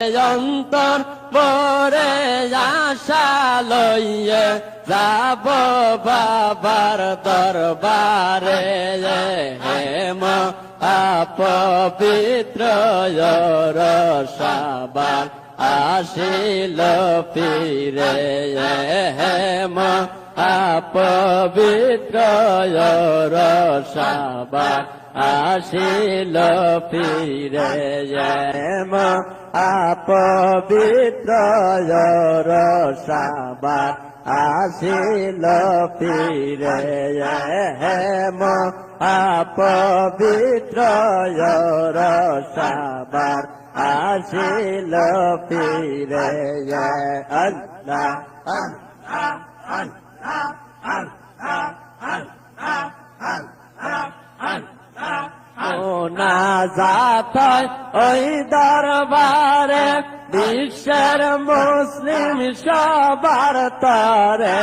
অন্তর পরে আশা লইয়ে যাব বাবার দরবারে। হেম আপবিত্র রসাবার আসিল ফিরে। হেম আপবিত্র রসাবার আসিল ফিরে হেম আপবিত্র রসাবার আসিল ফিরে হেম আপবিত্র রসাবার আসিল ফিরে আল্লাহ না যাত ওই দরবারে বিশ্বের মুসলিম সবার তরে।